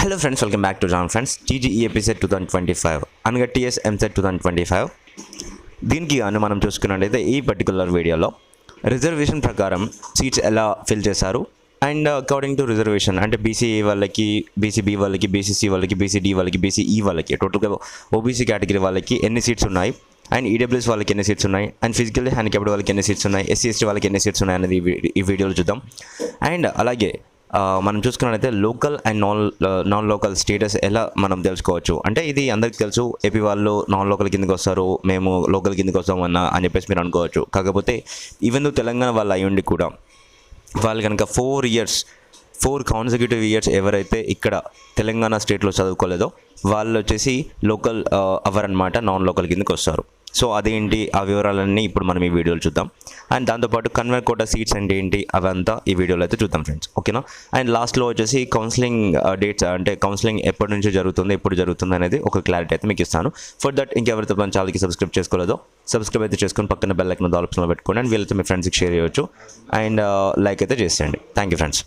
Hello friends welcome back to John friends. TG E APCET two thousand twenty five అనగా TS EAMCET two thousand twenty five దీనికి గాను మనం చూసుకున్నట్టయితే ఈ particular వీడియోలో రిజర్వేషన్ ప్రకారం సీట్స్ ఎలా ఫిల్ చేశారు? అండ్ అకార్డింగ్ టు రిజర్వేషన్ అంటే బీసీఏ వాళ్ళకి బీసీబీ వాళ్ళకి బీసీసీ వాళ్ళకి బీసీడీ వాళ్ళకి బీసీఈ వాళ్ళకి టోటల్గా ఓబీసీ కేటగిరీ వాళ్ళకి ఎన్ని సీట్స్ ఉన్నాయి? అండ్ ఈడబ్ల్యూఎస్ వాళ్ళకి ఎన్ని సీట్స్ ఉన్నాయి? అండ్ ఫిజికల్లీ హ్యాండిక్యాప్డ్ వాళ్ళకి ఎన్ని సీట్స్ ఉన్నాయి? ఎస్సీ ఎస్టీ వాళ్ళకి ఎన్ని సీట్స్ ఉన్నాయి? అనేది ఈ వీడియోలో చూద్దాం. అండ్ అలాగే మనం చూసుకున్నట్లయితే local and non non local status ఎలా మనం తెలుసుకోవచ్చు? అంటే ఇది అందరికీ తెలుసు ఏపీ వాళ్ళు నాన్ లోకల్ కిందకి వస్తారు మేము లోకల్ కిందకి వస్తామన్నా అని చెప్పేసి మీరు అనుకోవచ్చు. కాకపోతే ఈవెన్ తెలంగాణ వాళ్ళు అయ్యుండి కూడా వాళ్ళు కనుక four years four consecutive years ఎవరైతే ఇక్కడ తెలంగాణ స్టేట్లో చదువుకోలేదో వాళ్ళు వచ్చేసి లోకల్ అవర్ అనమాట నాన్ లోకల్ కిందకి వస్తారు. సో అదేంటి? ఆ వివరాలన్నీ ఇప్పుడు మనం ఈ వీడియోలో చూద్దాం. అండ్ దాంతోపాటు కన్వెర్ కోటా సీట్స్ అంటే ఏంటి? అవంతా ఈ వీడియోలో అయితే చూద్దాం ఫ్రెండ్స్. ఓకేనా? అండ్ లాస్ట్లో వచ్చేసి కౌన్సిలింగ్ డేట్స్ అంటే కౌన్సిలింగ్ ఎప్పటి నుంచి జరుగుతుంది ఎప్పుడు జరుగుతుంది అనేది ఒక క్లారిటీ అయితే మీకు ఇస్తాను. ఫర్ దట్ ఇంకెవరితో మన ఛానల్కి సబ్స్క్రైబ్ చేసుకోలేదో సబ్స్క్రైబ్ అయితే చేసుకొని పక్కన బెల్ ఐకన్ ఆప్షన్లో పెట్టుకోండి. అండ్ వీళ్ళతో మీ ఫ్రెండ్స్కి షేర్ చేయొచ్చు. అండ్ లైక్ అయితే చేసేయండి. Thank you friends.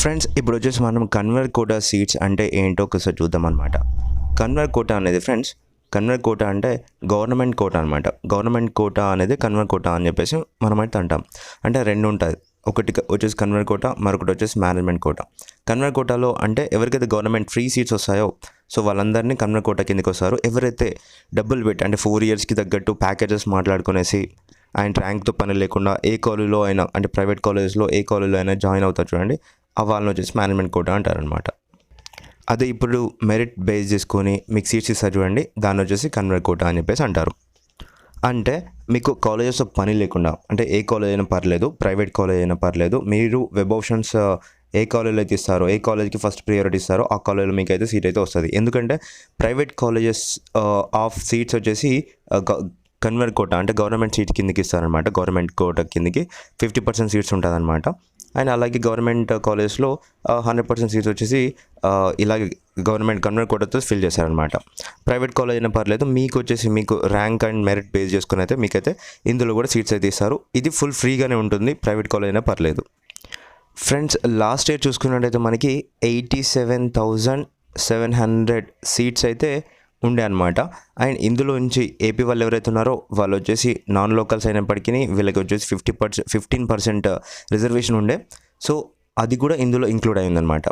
ఫ్రెండ్స్ ఇప్పుడు వచ్చేసి మనం కన్వర్ కోటా సీట్స్ అంటే ఏంటో ఒకసారి చూద్దాం అనమాట కన్వర్ కోటా అనేది ఫ్రెండ్స్ కన్వర్ కోట అంటే గవర్నమెంట్ కోట అనమాట గవర్నమెంట్ కోట అనేది కన్వర్ కోట అని చెప్పేసి మనమైతే అంటాం. అంటే రెండు ఉంటుంది ఒకటి వచ్చేసి కన్వర్ కోట మరొకటి వచ్చేసి మేనేజ్మెంట్ కోట. కన్వర్ కోటాలో అంటే ఎవరికైతే గవర్నమెంట్ ఫ్రీ సీట్స్ వస్తాయో సో వాళ్ళందరినీ కన్వర్ కోట కిందకి వస్తారు. ఎవరైతే డబ్బులు పెట్టి అంటే ఫోర్ ఇయర్స్కి తగ్గట్టు ప్యాకేజెస్ మాట్లాడుకునేసి ఆయన ర్యాంక్తో పని లేకుండా ఏ కాలేజీలో అయినా అంటే ప్రైవేట్ కాలేజెస్లో ఏ కాలేజీలో అయినా జాయిన్ అవుతారు చూడండి ఆ వాళ్ళని వచ్చేసి మేనేజ్మెంట్ కోట అంటారనమాట అదే ఇప్పుడు మెరిట్ బేస్ చేసుకొని మీకు సీట్స్ ఇస్తారు చూడండి. దాన్ని వచ్చేసి కన్వర్ట్ కోటా అని చెప్పేసి అంటారు. అంటే మీకు కాలేజెస్ పని లేకుండా అంటే ఏ కాలేజ్ అయినా పర్లేదు ప్రైవేట్ కాలేజ్ అయినా పర్లేదు మీరు వెబ్ ఆప్షన్స్ uh, ఏ కాలేజ్లో అయితే ఇస్తారో ఏ కాలేజ్కి ఫస్ట్ ప్రియారిటీ ఇస్తారో ఆ కాలేజ్లో మీకు అయితే సీట్ అయితే వస్తుంది. ఎందుకంటే ప్రైవేట్ కాలేజెస్ ఆఫ్ సీట్స్ వచ్చేసి uh, కన్వర్ట్ కోట అంటే గవర్నమెంట్ సీట్ కిందకి ఇస్తారనమాట గవర్నమెంట్ కోట కిందకి ఫిఫ్టీ పర్సెంట్ సీట్స్ ఉంటుందన్నమాట. అండ్ అలాగే గవర్నమెంట్ కాలేజ్లో హండ్రెడ్ పర్సెంట్ సీట్స్ వచ్చేసి ఇలాగే గవర్నమెంట్ గవర్నమెంట్ కోటతో ఫిల్ చేశారనమాట ప్రైవేట్ కాలేజ్ అయినా పర్లేదు మీకు వచ్చేసి మీకు ర్యాంక్ అండ్ మెరిట్ బేస్ చేసుకుని అయితే మీకైతే ఇందులో కూడా సీట్స్ అయితే ఇస్తారు. ఇది ఫుల్ ఫ్రీగానే ఉంటుంది ప్రైవేట్ కాలేజ్ అయినా పర్లేదు. ఫ్రెండ్స్ లాస్ట్ ఇయర్ చూసుకున్నట్టయితే మనకి eighty seven thousand seven hundred seats అయితే ఉండే అనమాట అండ్ ఇందులో నుంచి ఏపీ వాళ్ళు ఎవరైతే ఉన్నారో వాళ్ళు వచ్చేసి నాన్ లోకల్స్ అయినప్పటికీ వీళ్ళకి వచ్చేసి fifty percent fifteen percent reservation ఉండే. సో అది కూడా ఇందులో ఇంక్లూడ్ అయిందనమాట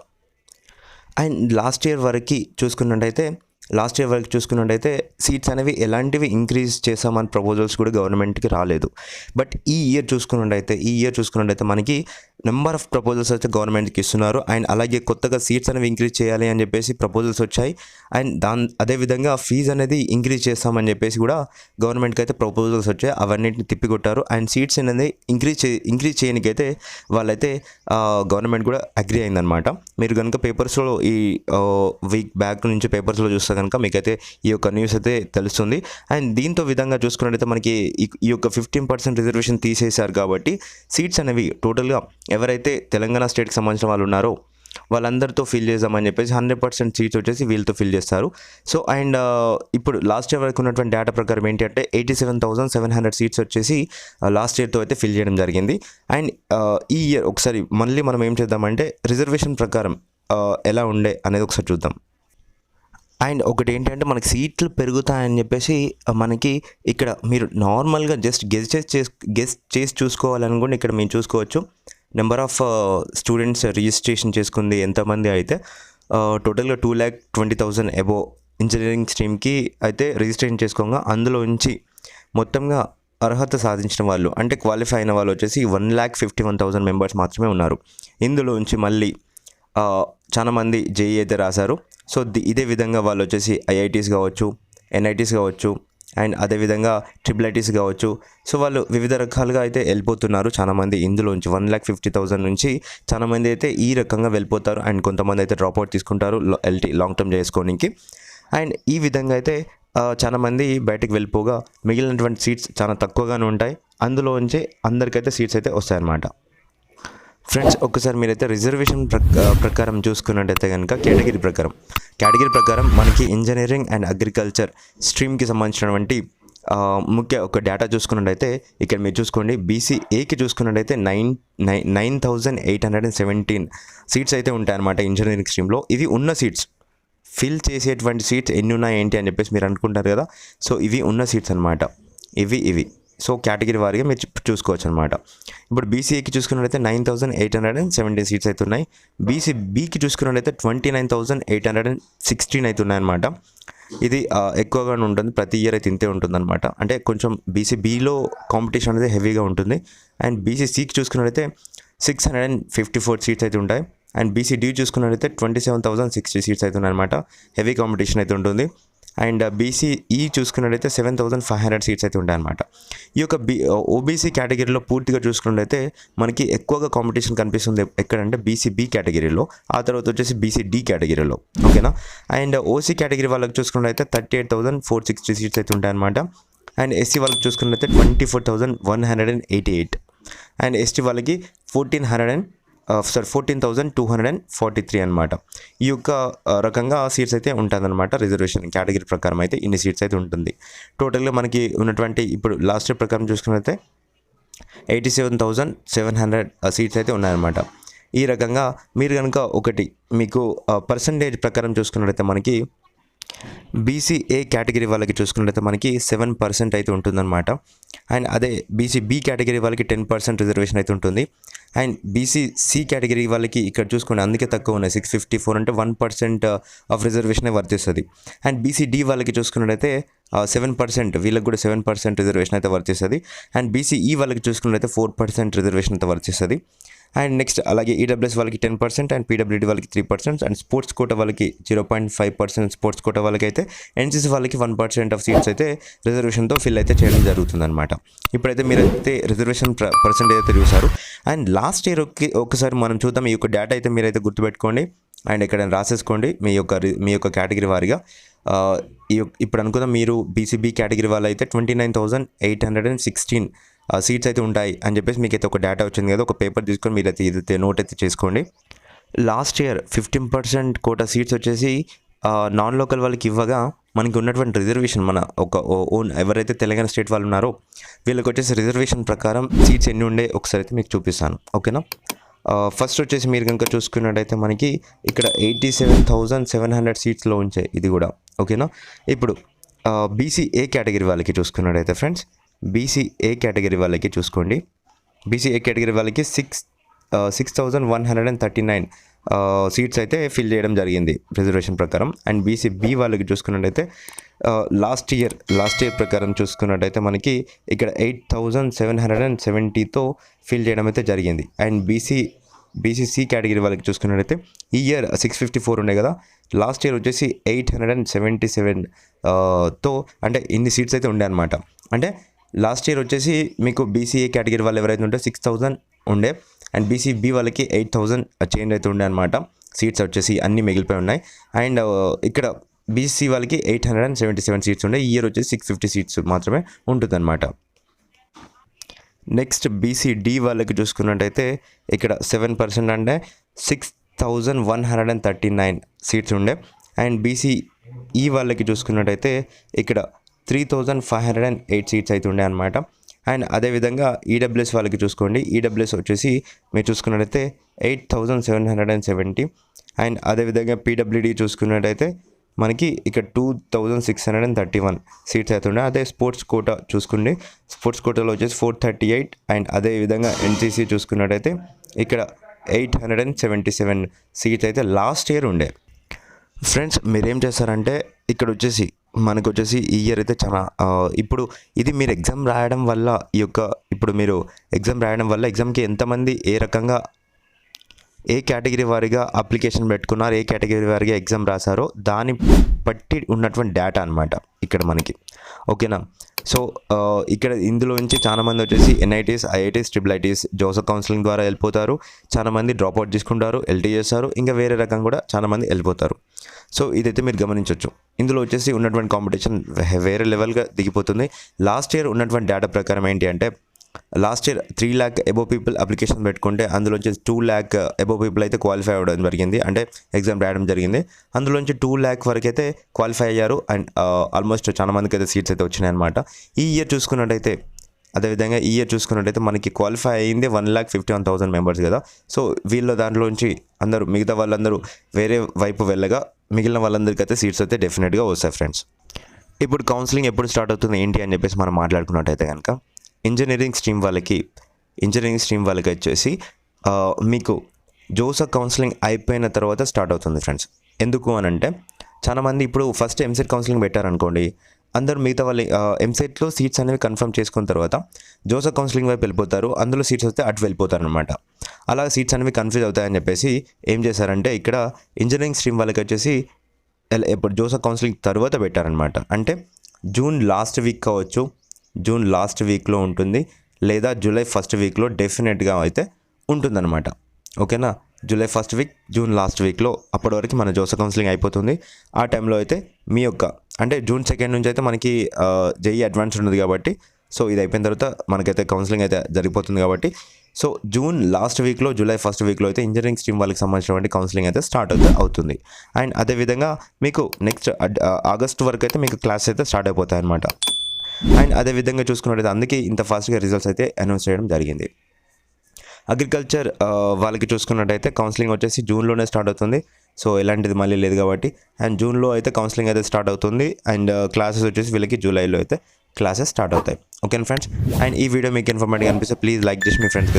అండ్ లాస్ట్ ఇయర్ వరకు చూసుకున్నట్టయితే లాస్ట్ ఇయర్ వరకు చూసుకున్నట్టయితే సీట్స్ అనేవి ఎలాంటివి ఇంక్రీజ్ చేసామని ప్రపోజల్స్ కూడా గవర్నమెంట్కి రాలేదు. బట్ ఈ ఇయర్ చూసుకున్నట్టయితే ఈ ఇయర్ చూసుకున్నట్టయితే మనకి నెంబర్ ఆఫ్ ప్రపోజల్స్ అయితే గవర్నమెంట్కి ఇస్తున్నారు. అండ్ అలాగే కొత్తగా సీట్స్ అనేవి ఇంక్రీజ్ చేయాలి అని చెప్పేసి ప్రపోజల్స్ వచ్చాయి. అండ్ దాని అదేవిధంగా ఫీజు అనేది ఇంక్రీజ్ చేస్తామని చెప్పేసి కూడా గవర్నమెంట్కి అయితే ప్రపోజల్స్ వచ్చాయి. అవన్నిటిని తిప్పికొట్టారు. అండ్ సీట్స్ అనేది ఇంక్రీజ్ చే ఇంక్రీజ్ చేయడానికైతే వాళ్ళైతే గవర్నమెంట్ కూడా అగ్రి అయిందనమాట మీరు కనుక పేపర్స్లో ఈ వీక్ బ్యాక్ నుంచి పేపర్స్లో చూస్తే కనుక మీకైతే ఈ యొక్క న్యూస్ అయితే తెలుస్తుంది. అండ్ దీంతో విధంగా చూసుకున్నట్టయితే మనకి ఈ- యొక్క ఫిఫ్టీన్ పర్సెంట్ రిజర్వేషన్ తీసేశారు కాబట్టి సీట్స్ అనేవి టోటల్గా ఎవరైతే తెలంగాణ స్టేట్కి సంబంధించిన వాళ్ళు ఉన్నారో వాళ్ళందరితో ఫిల్ చేద్దామని చెప్పేసి హండ్రెడ్ పర్సెంట్ సీట్స్ వచ్చేసి వీళ్ళతో ఫిల్ చేస్తారు. సో అండ్ uh, ఇప్పుడు లాస్ట్ ఇయర్ వరకు ఉన్నటువంటి డేటా ప్రకారం ఏంటి అంటే eighty seven thousand seven hundred seats వచ్చేసి uh, లాస్ట్ ఇయర్తో అయితే ఫిల్ చేయడం జరిగింది. అండ్ uh, ఈ ఇయర్ ఒకసారి మళ్ళీ మనం ఏం చేద్దామంటే రిజర్వేషన్ ప్రకారం ఎలా ఉండే అనేది ఒకసారి చూద్దాం. అండ్ ఒకటి ఏంటంటే మనకి సీట్లు పెరుగుతాయని చెప్పేసి మనకి ఇక్కడ మీరు నార్మల్గా జస్ట్ గెస్ చేసి గెస్ చేసి చూసుకోవాలనుకుంటే ఇక్కడ మేము చూసుకోవచ్చు. నెంబర్ ఆఫ్ స్టూడెంట్స్ రిజిస్ట్రేషన్ చేసుకుంది ఎంతమంది అయితే టోటల్గా two lakh twenty thousand above engineering స్ట్రీమ్కి అయితే రిజిస్ట్రేషన్ చేసుకోగా. అందులో నుంచి మొత్తంగా అర్హత సాధించిన వాళ్ళు అంటే క్వాలిఫై అయిన వాళ్ళు వచ్చేసి one lakh fifty one thousand members మాత్రమే ఉన్నారు. ఇందులోంచి మళ్ళీ చాలామంది జేఈ అయితే రాశారు. సో ఇదే విధంగా వాళ్ళు వచ్చేసి ఐఐటీస్ కావచ్చు ఎన్ఐటీస్ కావచ్చు అండ్ అదేవిధంగా ట్రిపుల్ కావచ్చు. సో వాళ్ళు వివిధ రకాలుగా అయితే వెళ్ళిపోతున్నారు చాలామంది ఇందులోంచి. వన్ ల్యాక్ ఫిఫ్టీ థౌసండ్ నుంచి చాలామంది అయితే ఈ రకంగా వెళ్ళిపోతారు. అండ్ కొంతమంది అయితే డ్రాప్ అవుట్ తీసుకుంటారు ఎల్టీ లాంగ్ టర్మ్ చేసుకోనికి అండ్ ఈ విధంగా అయితే చాలామంది బయటకు వెళ్ళిపోగా మిగిలినటువంటి సీట్స్ చాలా తక్కువగానే ఉంటాయి. అందులోంచి అందరికైతే సీట్స్ అయితే వస్తాయన్నమాట. ఫ్రెండ్స్ ఒకసారి మీరైతే రిజర్వేషన్ ప్రకారం చూసుకున్నట్టయితే కనుక కేటగిరీ ప్రకారం. కేటగిరీ ప్రకారం మనకి ఇంజనీరింగ్ అండ్ అగ్రికల్చర్ స్ట్రీమ్కి సంబంధించినటువంటి ముఖ్య ఒక డేటా చూసుకున్నట్టయితే ఇక్కడ మీరు చూసుకోండి. బీసీఏకి చూసుకున్నట్టయితే nine nine nine thousand eight hundred and seventeen seats అయితే ఉంటాయన్నమాట ఇంజనీరింగ్ స్ట్రీమ్లో ఇది ఉన్న సీట్స్ ఫిల్ చేసేటువంటి సీట్స్ ఎన్ని ఉన్నాయి ఏంటి అని చెప్పేసి మీరు అనుకుంటారు కదా. సో ఇవి ఉన్న సీట్స్ అనమాట ఇవి ఇవి. సో కేటగిరీ వారిగా మీరు చూసుకోవచ్చు అనమాట ఇప్పుడు బీసీఏకి చూసుకున్నట్లయితే nine thousand eight hundred and seventeen seats అయితే ఉన్నాయి బీసీ బీకి చూసుకున్నట్లయితే twenty nine thousand eight hundred and sixteen అయితే ఉన్నాయన్నమాట ఇది ఎక్కువగానే ఉంటుంది. ప్రతి ఇయర్ అయితే ఇంతే ఉంటుంది అనమాట అంటే కొంచెం బీసీ బీలో కాంపిటీషన్ అనేది హెవీగా ఉంటుంది. అండ్ బీసీ సికి చూసుకున్నట్లయితే six hundred and fifty four seats అయితే ఉంటాయి. అండ్ బీసీ డి చూసుకున్నట్లయితే twenty seven thousand sixty seats అయితే ఉన్నాయన్నమాట. హెవీ కాంపిటీషన్ అయితే ఉంటుంది. అండ్ బీసీఈ చూసుకున్నట్లయితే seven thousand five hundred seats అయితే ఉంటాయన్నమాట. ఈ యొక్క బీ ఓబీసీ కేటగిరీలో పూర్తిగా చూసుకున్నట్లయితే మనకి ఎక్కువగా కాంపిటీషన్ కనిపిస్తుంది ఎక్కడంటే బీసీ బి కేటగిరీలో. ఆ తర్వాత వచ్చేసి బీసీ డి కేటగిరీలో. ఓకేనా? అండ్ ఓసీ కేటగిరీ వాళ్ళకి చూసుకున్నట్లయితే thirty eight thousand four sixty seats అయితే ఉంటాయన్నమాట. అండ్ ఎస్సీ వాళ్ళకి చూసుకున్నట్లయితే twenty four thousand one hundred and eighty eight and ST వాళ్ళకి fourteen hundred and sorry fourteen thousand two hundred and forty three అనమాట ఈ యొక్క రకంగా సీట్స్ అయితే ఉంటుందన్నమాట రిజర్వేషన్ కేటగిరీ ప్రకారం అయితే ఇన్ని సీట్స్ అయితే ఉంటుంది. టోటల్గా మనకి ఉన్నటువంటి ఇప్పుడు లాస్ట్ ఇయర్ ప్రకారం చూసుకున్నైతే eighty seven thousand seven hundred seats అయితే ఉన్నాయన్నమాట. ఈ రకంగా మీరు కనుక ఒకటి మీకు పర్సంటేజ్ ప్రకారం చూసుకున్నట్లయితే మనకి బీసీఏ కేటగిరీ వాళ్ళకి చూసుకున్నట్లయితే మనకి సెవెన్ పర్సెంట్ అయితే ఉంటుందన్నమాట. అండ్ అదే బీసీ బి కేటగిరీ వాళ్ళకి టెన్ పర్సెంట్ రిజర్వేషన్ అయితే ఉంటుంది. అండ్ బీసీ సి కేటగిరీ వాళ్ళకి ఇక్కడ చూసుకోండి అందుకే తక్కువ ఉన్నాయి. సిక్స్ ఫిఫ్టీ ఫోర్ అంటే వన్ పర్సెంట్ ఆఫ్ రిజర్వేషన్ వర్తిస్తుంది. అండ్ బీసీ డి వాళ్ళకి చూసుకున్నట్టయితే uh, సెవెన్ పర్సెంట్ వీళ్ళకి కూడా సెవెన్ పర్సెంట్ రిజర్వేషన్ అయితే వర్తిస్తుంది. అండ్ బీసీఈ e వాళ్ళకి చూసుకున్నట్టయితే ఫోర్ పర్సెంట్ రిజర్వేషన్ అయితే వర్తిస్తుంది. అండ్ నెక్స్ట్ అలాగే ఈడబ్ల్యూఎస్ వాళ్ళకి టెన్ పర్సెంట్ అండ్ పీడబ్ల్యూడీ వాళ్ళకి three percent and sports quota వాళ్ళకి zero point five percent sports quota వాళ్ళకి అయితే ఎన్సీసీ వాళ్ళకి వన్ పర్సెంట్ ఆఫ్ సీట్స్ అయితే రిజర్వేషన్తో ఫిల్ అయితే చేయడం జరుగుతుందన్నమాట. ఇప్పుడైతే మీరైతే రిజర్వేషన్ పర్సెంటేజ్ అయితే చూసారు అండ్ లాస్ట్ ఇయర్ ఒకసారి మనం చూద్దాం. ఈ యొక్క డేటా అయితే మీరైతే గుర్తుపెట్టుకోండి. అండ్ ఇక్కడ రాసేసుకోండి. మీ యొక్క మీ యొక్క కేటగిరీ వారిగా. ఈ యొక్క- ఇప్పుడు అనుకుందాం మీరు బీసీబీ కేటగిరీ వాళ్ళు అయితే twenty nine thousand eight hundred and sixteen seats అయితే ఉంటాయి అని చెప్పేసి మీకు అయితే ఒక డేటా వచ్చింది కదా ఒక పేపర్ తీసుకొని మీరు అయితే ఇదైతే నోట్ అయితే చేసుకోండి. Last year fifteen percent quota seats వచ్చేసి నాన్ లోకల్ వాళ్ళకి ఇవ్వగా మనకి ఉన్నటువంటి రిజర్వేషన్ మన ఒక ఓన్ ఎవరైతే తెలంగాణ స్టేట్ వాళ్ళు ఉన్నారో వీళ్ళకి వచ్చేసి రిజర్వేషన్ ప్రకారం సీట్స్ ఎన్ని ఉండే ఒకసారి అయితే మీకు చూపిస్తాను. ఓకేనా ఫస్ట్ వచ్చేసి మీరు కనుక చూసుకున్నట్టయితే మనకి ఇక్కడ eighty seven thousand seven hundred సీట్స్లో ఉంచాయి ఇది కూడా. ఓకేనా ఇప్పుడు బీసీఏ కేటగిరీ వాళ్ళకి చూసుకున్నట్టయితే ఫ్రెండ్స్ బీసీఏ కేటగిరీ వాళ్ళకి చూసుకోండి. బీసీఏ కేటగిరీ వాళ్ళకి six six thousand one hundred and thirty nine seats అయితే ఫిల్ చేయడం జరిగింది రిజర్వేషన్ ప్రకారం. అండ్ బీసీ బి వాళ్ళకి చూసుకున్నట్టయితే లాస్ట్ ఇయర్ లాస్ట్ ఇయర్ ప్రకారం చూసుకున్నట్టయితే మనకి ఇక్కడ eight thousand seven hundred and సెవెంటీతో fill చేయడం అయితే జరిగింది. అండ్ బీసీ బీసీసీ కేటగిరీ వాళ్ళకి చూసుకున్నట్టయితే ఈ ఇయర్ సిక్స్ ఫిఫ్టీ ఫోర్ ఉండే కదా లాస్ట్ ఇయర్ వచ్చేసి ఎయిట్ హండ్రెడ్ అండ్ సెవెంటీ సెవెన్తో అంటే ఇన్ని సీట్స్ అయితే ఉండే అనమాట అంటే లాస్ట్ ఇయర్ వచ్చేసి మీకు బీసీఏ కేటగిరీ వాళ్ళు ఎవరైతే ఉంటే సిక్స్ థౌజండ్ ఉండే. అండ్ బీసీబీ వాళ్ళకి ఎయిట్ థౌజండ్ చేంజ్ అయితే ఉండే అనమాట సీట్స్ వచ్చేసి అన్నీ మిగిలిపోయి ఉన్నాయి. అండ్ uh, ఇక్కడ బీసీ వాళ్ళకి eight hundred and seventy seven seats ఉండే. ఇయర్ వచ్చేసి సిక్స్ ఫిఫ్టీ సీట్స్ మాత్రమే ఉంటుందన్నమాట. నెక్స్ట్ బీసీడి వాళ్ళకి చూసుకున్నట్టయితే ఇక్కడ సెవెన్ పర్సెంట్ అంటే six thousand one hundred and thirty nine seats ఉండే అండ్ బీసీఈ వాళ్ళకి చూసుకున్నట్టయితే ఇక్కడ three thousand five hundred and eight seats అయితే ఉండే అనమాట అండ్ అదేవిధంగా ఈడబ్ల్యూఎస్ వాళ్ళకి చూసుకోండి. ఈడబ్ల్యూఎస్ వచ్చేసి మీరు చూసుకున్నట్టయితే eight thousand seven hundred and seventy. And అదేవిధంగా పీడబ్ల్యూడి చూసుకున్నట్టయితే మనకి ఇక్కడ two thousand six hundred and thirty one seats అయితే అదే స్పోర్ట్స్ కోటా చూసుకోండి. స్పోర్ట్స్ కోటాలో వచ్చేసి ఫోర్ థర్టీ ఎయిట్. అండ్ అదే విధంగా ఎన్సీసీ చూసుకున్నట్టయితే ఇక్కడ eight hundred and seventy seven seats అయితే లాస్ట్ ఇయర్ ఉండే. ఫ్రెండ్స్ మీరేం చేస్తారంటే ఇక్కడ వచ్చేసి మనకు వచ్చేసి ఈ ఇయర్ అయితే చాలా ఇప్పుడు ఇది మీరు ఎగ్జామ్ రాయడం వల్ల ఈ యొక్క ఇప్పుడు మీరు ఎగ్జామ్ రాయడం వల్ల ఎగ్జామ్కి ఎంతమంది ఏ రకంగా ఏ కేటగిరీ వారిగా అప్లికేషన్ పెట్టుకున్నారు ఏ కేటగిరీ వారిగా ఎగ్జామ్ రాశారో దాన్ని బట్టి ఉన్నటువంటి డేటా అనమాట ఇక్కడ మనకి. ఓకేనా సో ఇక్కడ ఇందులో నుంచి చాలా వచ్చేసి NITs IITs triple ITs JoSAA counselling ద్వారా వెళ్ళిపోతారు. చాలామంది డ్రాప్ అవుట్ తీసుకుంటారు ఎల్టీ చేస్తారు ఇంకా వేరే రకం కూడా చాలామంది వెళ్ళిపోతారు. సో ఇదైతే మీరు గమనించవచ్చు ఇందులో వచ్చేసి ఉన్నటువంటి కాంపిటీషన్ వేరే లెవెల్గా దిగిపోతుంది. లాస్ట్ ఇయర్ ఉన్నటువంటి డేటా ప్రకారం ఏంటి అంటే last year three lakh above people application పెట్టుకుంటే అందులోంచి టూ ల్యాక్ ఎబో పీపుల్ అయితే క్వాలిఫై అవ్వడం జరిగింది. అంటే ఎగ్జామ్ రాయడం జరిగింది. అందులోంచి టూ ల్యాక్ వరకు అయితే క్వాలిఫై అయ్యారు. అండ్ ఆల్మోస్ట్ uh, చాలా మందికి అయితే సీట్స్ అయితే వచ్చినాయి అనమాట ఈ ఇయర్ చూసుకున్నట్టయితే అదేవిధంగా ఈ ఇయర్ చూసుకున్నట్టయితే మనకి క్వాలిఫై అయింది one lakh fifty one thousand members కదా. సో వీళ్ళ దాంట్లోంచి అందరూ మిగతా వాళ్ళందరూ వేరే వైపు వెళ్ళగా మిగిలిన వాళ్ళందరికీ అయితే సీట్స్ అయితే డెఫినెట్గా వస్తాయి ఫ్రెండ్స్ ఇప్పుడు కౌన్సిలింగ్ ఎప్పుడు స్టార్ట్ అవుతుంది ఏంటి అని చెప్పేసి మనం మాట్లాడుకున్నట్టయితే కనుక ఇంజనీరింగ్ స్ట్రీమ్ వాళ్ళకి ఇంజనీరింగ్ స్ట్రీమ్ వాళ్ళకి వచ్చేసి మీకు జోసఫ్ కౌన్సిలింగ్ అయిపోయిన తర్వాత స్టార్ట్ అవుతుంది ఫ్రెండ్స్ ఎందుకు అని అంటే చాలామంది ఇప్పుడు ఫస్ట్ ఎంసెట్ కౌన్సిలింగ్ పెట్టారనుకోండి అందరూ మిగతా వాళ్ళు ఎంసెట్లో సీట్స్ అనేవి కన్ఫర్మ్ చేసుకున్న తర్వాత జోసఫ్ కౌన్సిలింగ్ వైపు వెళ్ళిపోతారు అందులో సీట్స్ వస్తే అటు వెళ్ళిపోతారు అనమాట అలా సీట్స్ అనేవి కన్ఫ్యూజ్ అవుతాయని చెప్పేసి ఏం చేశారంటే ఇక్కడ ఇంజనీరింగ్ స్ట్రీమ్ వాళ్ళకి వచ్చేసి ఇప్పుడు జోసఫ్ కౌన్సిలింగ్ తర్వాత పెట్టారనమాట అంటే జూన్ లాస్ట్ వీక్ కావచ్చు జూన్ లాస్ట్ వీక్లో ఉంటుంది లేదా జూలై ఫస్ట్ వీక్లో డెఫినెట్గా అయితే ఉంటుందన్నమాట. ఓకేనా? July first week June last వీక్లో అప్పటి వరకు మన జోస కౌన్సిలింగ్ అయిపోతుంది. ఆ టైంలో అయితే మీ యొక్క అంటే జూన్ సెకండ్ నుంచి అయితే మనకి జేఈ అడ్వాన్స్ ఉంటుంది కాబట్టి సో ఇది అయిపోయిన తర్వాత మనకైతే కౌన్సిలింగ్ అయితే జరిగిపోతుంది కాబట్టి సో జూన్ లాస్ట్ వీక్లో జూలై ఫస్ట్ వీక్లో అయితే ఇంజనీరింగ్ స్ట్రీమ్ వాళ్ళకి సంబంధించినటువంటి కౌన్సిలింగ్ అయితే స్టార్ట్ అవుతుంది అవుతుంది. అండ్ అదేవిధంగా మీకు నెక్స్ట్ ఆగస్ట్ వరకు అయితే మీకు క్లాస్ అయితే స్టార్ట్ అయిపోతాయి అనమాట అండ్ అదేవిధంగా చూసుకున్నట్టయితే అందుకే ఇంత ఫాస్ట్గా రిజల్ట్స్ అయితే అనౌన్స్ చేయడం జరిగింది. అగ్రికల్చర్ uh, వాళ్ళకి చూసుకున్నట్టయితే కౌన్సిలింగ్ వచ్చేసి జూన్లోనే స్టార్ట్ అవుతుంది. సో ఎలాంటిది మళ్ళీ లేదు కాబట్టి. అండ్ జూన్లో అయితే కౌన్సిలింగ్ అయితే స్టార్ట్ అవుతుంది. అండ్ క్లాసెస్ uh, వచ్చేసి వీళ్ళకి జూలైలో అయితే క్లాసెస్ స్టార్ట్ అవుతాయి. ఓకే ఫ్రెండ్స్ అండ్ ఈ వీడియో మీకు ఇన్ఫర్మేటివ్ అనిపిస్తే ప్లీజ్ లైక్ చేసి మీ ఫ్రెండ్స్కి